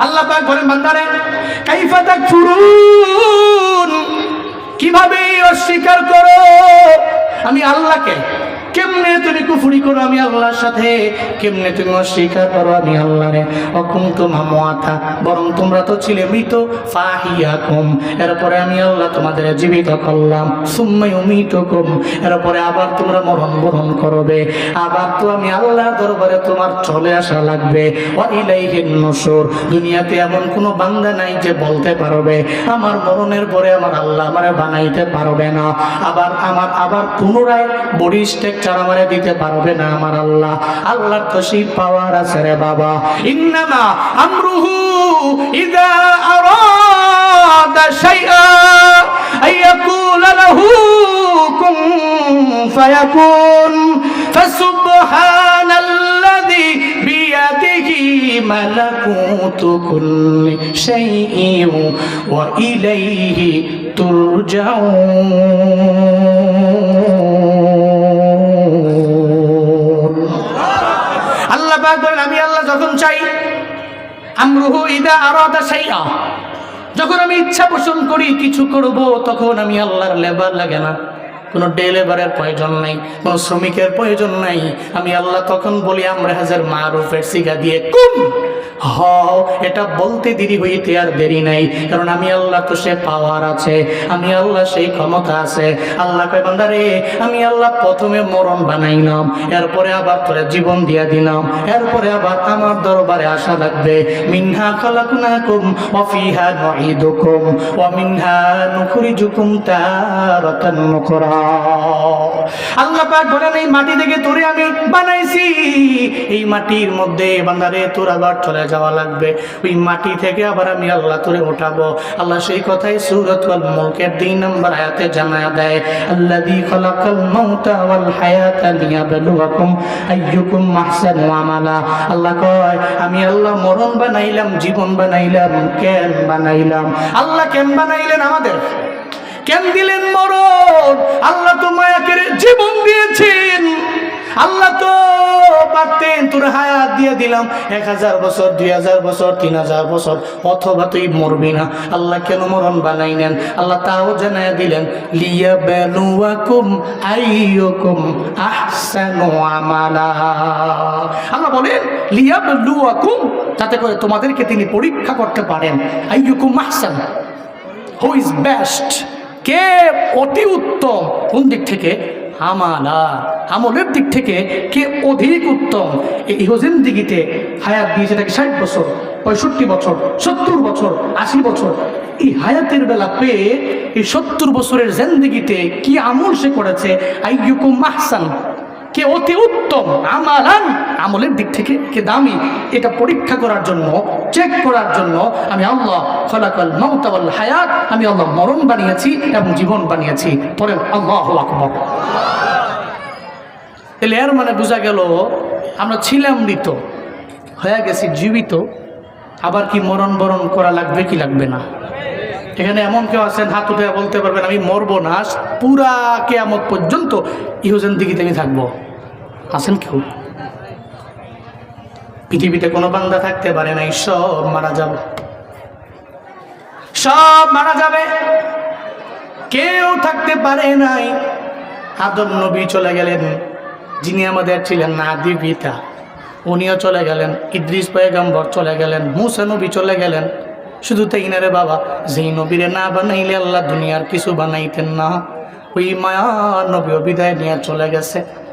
আল্লাহ পাক বলেন বান্দারে কাইফা তাকফুরুন? কীভাবে অস্বীকার করো? আমি আল্লাহকে কেমনে তুমি কুফুরি করো আমি আল্লাহর সাথে? কেমনে তুমি অস্বীকার করো আমি আল্লাহরে? অকুম তোমা মোয়াথা বরং তোমরা তো ছিলে মৃত। ফাহিয়াকুম, এরপরে আমি আল্লাহ তোমাদের জীবিত করলাম। সুম্মাই অমিত কুম এরপরে আবার তোমরা মরণ বরণ করবে। আবার তো আমি আল্লাহর দরবারে তোমার চলে আসা লাগবে। ওয়াইলাইহিন দুনিয়াতে এমন কোনো বান্দা নাই যে বলতে পারবে, আমার মরণের পরে আমার আল্লাহ আমারে বানাইতে পারবে না। আবার আমার, আবার পুনরায় বডি স্ট্রাকচার আমারে দিতে পারবে না আমার আল্লাহ। আল্লাহর তো সেই পাওয়ার আছে রে বাবা। ইন্নামা আমরুহু ইযা আরাদা শাইআ আইয়াকুলা লাহু কুন ফায়াকুন। ফাসুবহানাল্লাযী বিয়াদিহি মালাকুতু কুল্লি শাইইন ওয়া ইলাইহি তুরজাউন। আমরুহু ইদা আরাদা শাইআ। যখন আমি ইচ্ছা পোষণ করি কিছু করব, তখন আমি আল্লাহর লেবার লাগে না। কোনো ডে লেবারের প্রয়োজন নাই, কোনো শ্রমিকের প্রয়োজন নাই। আমি আল্লাহ তখন বলি, আমরা হাজার মারুফের সিগা দিয়ে কুম। হ এটা বলতে দেরি হইতে আর দেরি নাই, কারণ আমি আল্লাহ তো সে পাওয়ার আছে, আমি আল্লাহ সেই ক্ষমতা আছে। আল্লাহ কয়, বান্দারে, আমি আল্লাহ প্রথমে মরণ বানাইলাম, এরপরে আবার তোরে জীবন দিয়া দিলাম, এরপরে আবার আমার দরবারে আসা লাগবে। মিনহা খালাকুনাকুম ওয়া ফিহা নুঈদুকুম, ওয়া মিনহা নুখরিজুকুম তারাতান নুকরা আল্লাহ পাক বলেন, এই মাটি থেকে তোরে আমি বানাইছি। এই মাটির মধ্যে বান্দারে তোর আবার চলে যাওয়া লাগবে। ওই মাটি থেকে আবার আমি আল্লাহ তোরে উঠাবো। আল্লাহ সেই কথাই সুরত মুলকের 2 নম্বর আয়াতে জানায়া দেয়, আল্লাযী খালাকাল মাউতা ওয়াল হায়াতা লিয়াবলুয়াকুম আইয়ুকুম আহসানু আমালা। আল্লাহ কয়, আমি আল্লাহ মরণ বানাইলাম, জীবন বানাইলাম, কেন বানাইলাম? আল্লাহ কেন বানাইলেন আমাদের? কেন দিলেন মরণ? আল্লাহ তো মায়াকে জীবন দিয়েছেন। আল্লাহ তো পারতেন, তোর হায়াত দিয়ে দিলাম। এক হাজার বছর, দুই হাজার বছর, তিন হাজার বছর, অথবা তুই মরবি না। আল্লাহ কেন মরণ বানাইলেন আল্লাহ তাও জানাই দিলেন, লিয়া বেলুয়াকুম আইয়ুকুম আহসানু আমালা। আল্লাহ বলেন, লিয়া বেলুয়াকুম যাতে করে তোমাদেরকে তিনি পরীক্ষা করতে পারেন। আইয়ুকুম আহসান হু ইজ বেস্ট কে অতি উত্তম? কোন দিক থেকে? আমালা আমলের দিক থেকে কে অধিক উত্তম? এই দিগিতে হায়াত দিয়েছে তাকে ষাট বছর, পঁয়ষট্টি বছর, সত্তর বছর, আশি বছর? এই হায়াতের বেলা পেয়ে এই সত্তর বছরের জেন্দিগিতে কি আমল সে করেছে? আইয়ুকুম মাহসান কে অতি উত্তম, আমালান আমলের দিক থেকে কে দামি, এটা পরীক্ষা করার জন্য চেক করার জন্য আমি আল্লাহ ফলাকল মমতাবল হায়াত, আমি আল্লাহ মরণ বানিয়েছি এবং জীবন বানিয়েছি। পরে আল্লাহ আকবর। তাহলে এর মানে বোঝা গেল, আমরা ছিলাম মৃত, হয়ে গেছি জীবিত, আবার কি মরণ বরণ করা লাগবে কি লাগবে না? এখানে এমন কেউ আছেন, হাত উঠে বলতে পারবেন, আমি মরবো না পুরা কেয়ামত পর্যন্ত ইহুজেন দিকে আমি থাকব। আছেন কেউ? পৃথিবীতে কোনো বান্দা থাকতে পারে নাই, সব মারা যাবে। সব মারা যাবে। কেউ থাকতে পারে নাই। আদম নবী চলে গেলেন। যিনি আমাদের ছিলেন নাদি পিতা উনিও চলে গেলেন। ইদ্রিস পয়গম্বর চলে গেলেন। মুসা নবী চলে গেলেন। শুধু তাই না রে বাবা, যেই নবীরে না বানাইলে আল্লাহ দুনিয়ার কিছু বানাইতেন না। ওই মায়া নবীও বিদায় নিয়ে চলে গেছে।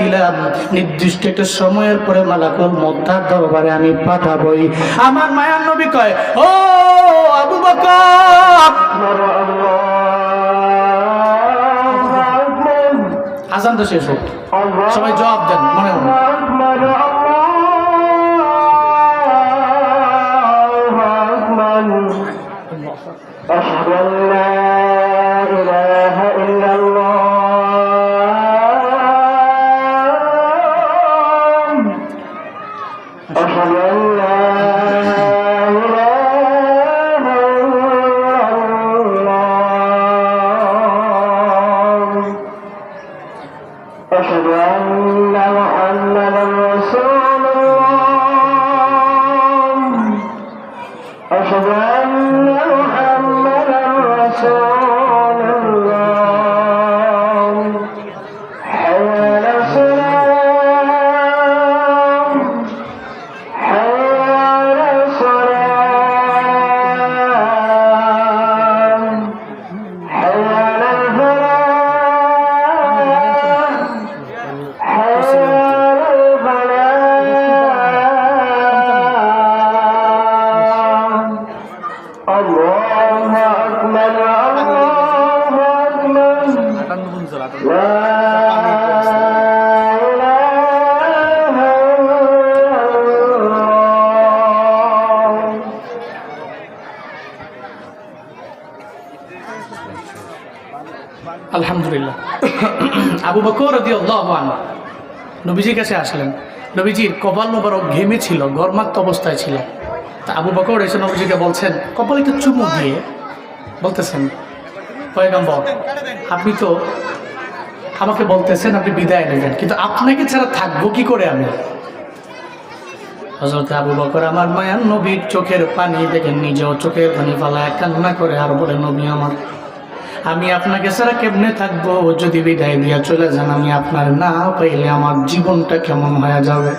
দিলাম নির্দিষ্ট একটা সময়ের পরে মালাকুল মদ্দার দরবারে আমি পাঠাবই আমার মায়ার নবী কয় ও আবু বকর আজান তো শেষ হোক সবাই জবাব দেন মনে মনে أشهد أن لا আলহামদুলিল্লাহ। আবু বকর নবীজির কাছে আসলেন। নবীজির কপাল মোবারক ঘেমে ছিল, গরমাক্ত অবস্থায় ছিল। তা আবু বকর এসে নবীজিকে বলছেন, কপাল একটু চুমু দিয়ে। বলতেছেন, পয়গম্বর, আপনি তো আমাকে বলতেছেন আপনি বিদায় নেবেন, কিন্তু আপনাকে ছাড়া থাকব কি করে আমি? হজরত আবু বকর আমার মায়ার নবীর চোখের পানি দেখে নিজেও চোখের পানি ফালায় কান্না করে আর বলে, নবী আমার, আমি আপনাকে ছাড়া কেমনে থাকব? যদি বিদায় দিয়া চলে যান, আমি আপনার না পাইলে আমার জীবনটা কেমন হয়ে যাবে?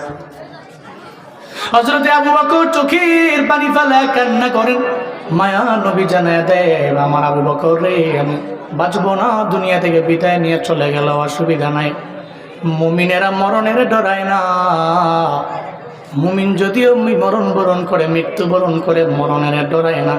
হজরতে আবু বকর চোখের পানি ফালায় কান্না করেন। মায়া নবী জানায় দেয় আমার আবু বকর রে, আমি বাঁচবো না। দুনিয়া থেকে বিদায় নিয়ে চলে গেল অসুবিধা নাই। মুমিনেরা মরণের ডরায় না। মুমিন যদিও মরণ বরণ করে মৃত্যুবরণ করে মরণের ডরায় না।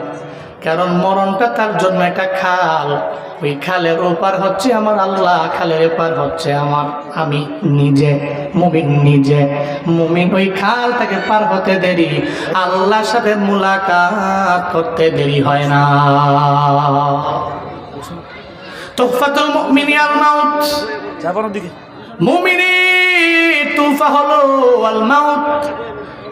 কারণ মরণটা তার জন্য? একটা খাল। ওই খালের ওপার হচ্ছে আমার আল্লাহ খালের এপার হচ্ছে আমার আমি নিজে মুমিন নিজে। মুমিন ওই খালটাকে পার হতে দেরি আল্লাহর সাথে মুলাকাত করতে দেরি হয় না। তোফাতুল মুমিনিয়াল মাউত। মুমিনের তুফা হলো আল মাউত।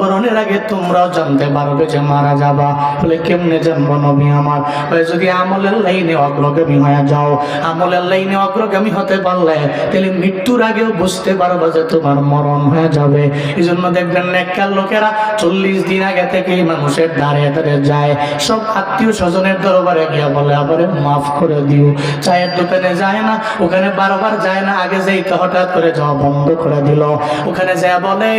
বরণের আগে তোমরাও জানতে পারবে যে মারা যাবা। বলে, কেমনে জানব নবী আমার? যদি আমলের লাইনে অগ্রগামী হয়ে যাও, আমলের লাইনে অগ্রগামী হতে পারলে তাহলে মৃত্যুর আগেও বুঝতে পারবে যে তোমার মরণ হয়ে যাবে। এই জন্য দেখবেন নেককার লোকেরা চল্লিশ দিন আগে থেকেই মানুষের দাঁড়িয়ে দাঁড়িয়ে যায়। সব আত্মীয় স্বজনের দরবারে গিয়ে বলে, আবার মাফ করে দিও। চায়ের দোকানে যায় না, ওখানে বারবার যায় না। আগে যেই তো হঠাৎ করে যাওয়া বন্ধ করে দিল। ওখানে যা বলে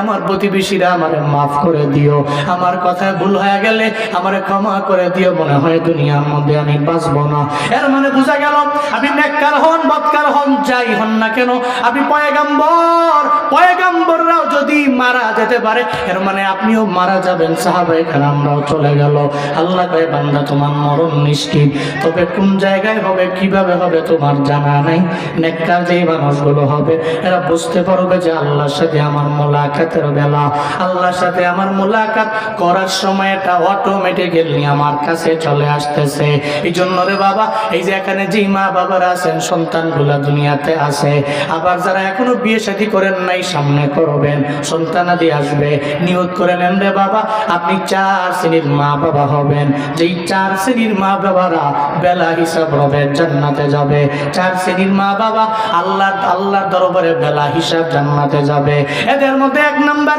আমার প্রতিবেশীরা আমারে মাফ করে দিও। আমার কথায় ভুল হয়ে গেলে আমারে ক্ষমা করে দিও। মনে হয় দুনিয়ার মধ্যে আমি বাঁচবো না। এর মানে বোঝা গেল, আমি নেককার হন বৎকার হন, যাই হন না কেন আপনি পয়গাম্বর, পয়গাম্বররাও যদি মারা যেতে পারে, এর মানে আপনিও মারা যাবেন সাহাবাই আমরাও চলে গেল। আল্লাহ কয়, বান্দা, তোমার মরণ নিশ্চিত। তবে কোন জায়গায় হবে, কীভাবে হবে, তোমার জানা নাই। নেককার যেই মানুষগুলো হবে, এরা বুঝতে পারবে যে আল্লাহর সাথে আমার মোলাকাতের বেলা। আল্লাহর সাথে আমার মোলাকাত করার সময় এটা অটোমেটিক্যালি আমার কাছে চলে আসতেছে। এই জন্য রে বাবা, এই যে এখানে যেই মা বাবারা আছেন, সন্তানগুলা দুনিয়াতে আছে। আবার যারা এখনও বিয়ে শাদী করেন নাই, সামনে করবেন, সন্তানাদি আসবে। নিয়োগ করে নেন রে বাবা, আপনি চার শ্রেণির মা বাবা হবেন। যেই চার শ্রেণির মা বাবারা বেলা হিসাব হবে জান্নাতে যাবে। চার শ্রেণির মা বাবা আল্লাহ, আল্লাহর দরবারে বেলা হিসাব জান্নাতে যাবে। এদের মধ্যে এক নাম্বার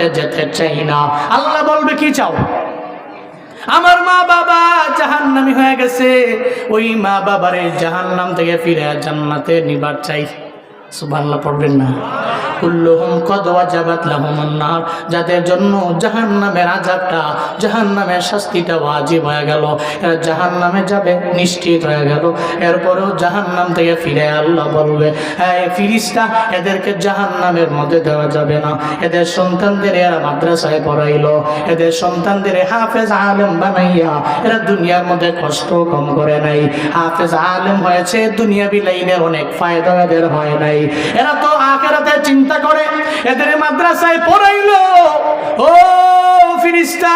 যেতে চাই না। আল্লাহ বলবে, কি চাও? আমার মা বাবা জাহান জাহান্নামি হয়ে গেছে। ওই মা বাবার এই জাহান নাম থেকে ফিরে জান্নাতে নিবার চাই। সুবহানাল্লাহ, পড়বেন না। কুল্লুহুম কদ ওয়াজাবাত লাহুমুন নার যাদের জন্য জাহান্নামের আযাবটা, জাহান্নামের শাস্তিটা ওয়াজিব হয়ে গেল, এরা জাহান্নামে যাবে, নিশ্চিত হয়ে গেল। এরপরেও জাহান্নাম থেকে ফিরে আল্লাহ বলবে হ্যাঁ ফিরিস্তা, এদেরকে জাহান্নামের মধ্যে দেওয়া যাবে না। এদের সন্তানদের এরা মাদ্রাসায় পড়াইলো, এদের সন্তানদের হাফেজ আলেম বানাইয়া এরা দুনিয়ার মধ্যে কষ্ট কম করে নাই। হাফেজ আলেম হয়েছে দুনিয়া বিলাইনের অনেক ফায়দা এদের হয় নাই। এরা তো আখেরাতে চিন্তা করে এদের মাদ্রাসায় পড়াইলো। ও ফিরিস্তা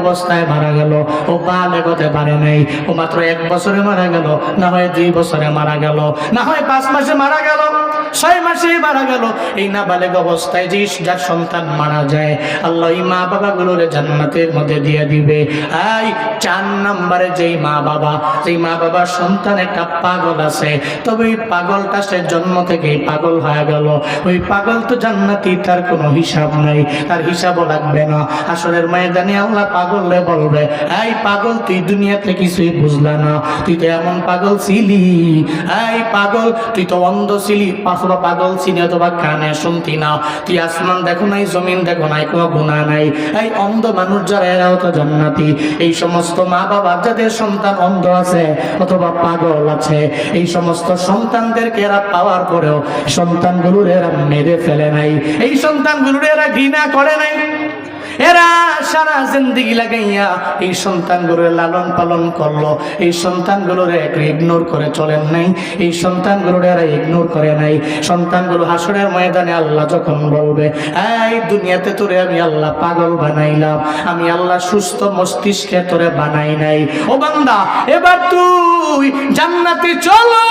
অবস্থায় মারা গেল। ও বাল এগোতে পারে নাই। ও মাত্র এক বছরে মারা গেল। না হয় দুই বছরে মারা গেল। না হয় পাঁচ মাসে মারা গেল। ছয় মাসে মারা গেল। এই নাবালেগ অবস্থায় যে যার সন্তান মারা যায়, আল্লাহ এই মা বাবাগুলোরে জান্নাতের মধ্যে দিয়ে দিবে। এই চার নম্বরে যেই মা বাবা, যেই মা বাবার সন্তান একটা পাগল আছে, তবে ওই পাগলটা সে জন্ম থেকেই পাগল হয়ে গেল। ওই পাগল তো জান্নাতি, তার কোনো হিসাব নাই, তার হিসাবও লাগবে না। আসলের ময়দানে আল্লাহ পাগলে বলবে, এই পাগল, তুই দুনিয়াতে কিছুই বুঝলা না, তুই তো এমন পাগল ছিলি। এই পাগল, তুই তো অন্ধ ছিলি অথবা পাগল, চিনে অথবা কানে শুনতি না। তুই আসমান দেখো নাই, জমিন দেখো নাই, কোনো গুণা নাই। এই অন্ধ মানুষ যারা, এরাও তো জান্নাতি। এই সমস্ত মা বাবা যাদের সন্তান অন্ধ আছে অথবা পাগল আছে, এই সমস্ত সন্তানদেরকে এরা পাওয়ার পরেও সন্তানগুলোর এরা মেরে ফেলে নাই। এই সন্তানগুলোর এরা ঘৃণা করে নাই। এরা সারা জিন্দিগি লাগাইয়া এই সন্তানগুলোর লালন পালন করল। এই সন্তানগুলোর ইগনোর করে চলেন নাই। এই সন্তানগুলোর এরা ইগনোর করে নাই। সন্তানগুলো হাসরের ময়দানে আল্লাহ যখন বলবে, এই দুনিয়াতে তোরে আমি আল্লাহ পাগল বানাইলাম। আমি আল্লাহ সুস্থ মস্তিষ্কে তোরে বানাই নাই। ও বান্দা, এবার তুই জান্নাতে চলো।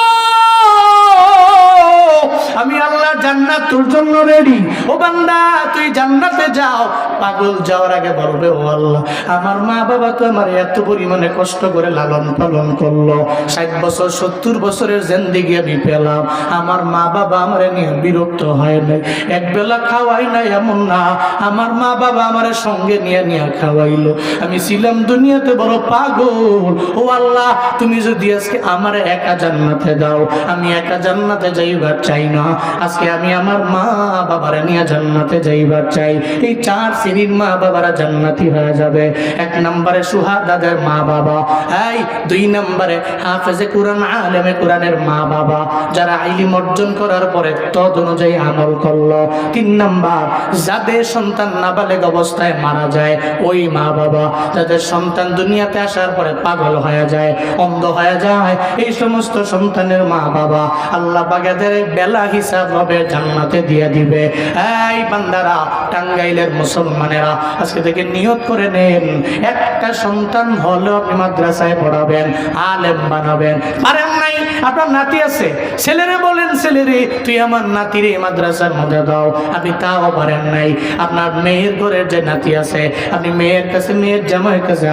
আমি আল্লাহ জান্নাত তোর জন্য রেডি ও বান্দা, তুই জান্নাতে যাও। পাগল যাওয়ার আগে বলবে, ও আল্লাহ, আমার মা বাবা তো আমার এত পরিমাণে কষ্ট করে লালন পালন করল। ষাট বছর, সত্তর বছরের জেন্দিগি আমি পেলাম। আমার মা বাবা আমার নিয়ে বিরক্ত হয় নাই। এক বেলা খাওয়াই নাই এমন না। আমার মা বাবা আমার সঙ্গে নিয়ে নিয়ে খাওয়াইলো। আমি ছিলাম দুনিয়াতে বড় পাগল। ও আল্লাহ, তুমি যদি আজকে আমার একা জান্নাতে দাও, আমি একা জান্নাতে যাইবার চাই না। আজকে আমি আমার মা বাবারা নিয়ে জান্নাতে যাইবার চাই। এই চার শ্রেণির মা বাবারা জান্নাতি হয়ে যাবে। এক নম্বরে সুহাদাদের মা বাবা। এই দুই নম্বরে হাফেজে কোরআন, আলেমে কোরআনের মা বাবা, যারা আইলিম অর্জন করার পরে তদ অনুযায়ী আমল করল। তিন নাম্বার, যাদের সন্তান নাবালেগ অবস্থায় মারা যায়, ওই মা বাবা, যাদের সন্তান দুনিয়াতে আসার পরে পাগল হয়ে যায়, অন্ধ হয়ে যায়, এই সমস্ত সন্তানের মা বাবা আল্লাহ বাগেদের বেলা হিসাব হবে জান্নাতে দিয়ে দিবে। এই বান্দারা টাঙ্গাইলের মুসলমানেরা, আজকে থেকে নিয়ত করে নেন, একটা সন্তান হলেও আপনি মাদ্রাসায় পড়াবেন, আলেম বানাবেন। পারেন নাই? আপনার নাতি আছে? ছেলেরে বলেন, ছেলেরে, তুই আমার নাতিরে মাদ্রাসার মধ্যে দাও। আপনি তাও পারেন নাই। আপনার মেয়ের ঘরের যে নাতি আছে, আপনি মেয়ের কাছে, মেয়ের জামাইয়ের কাছে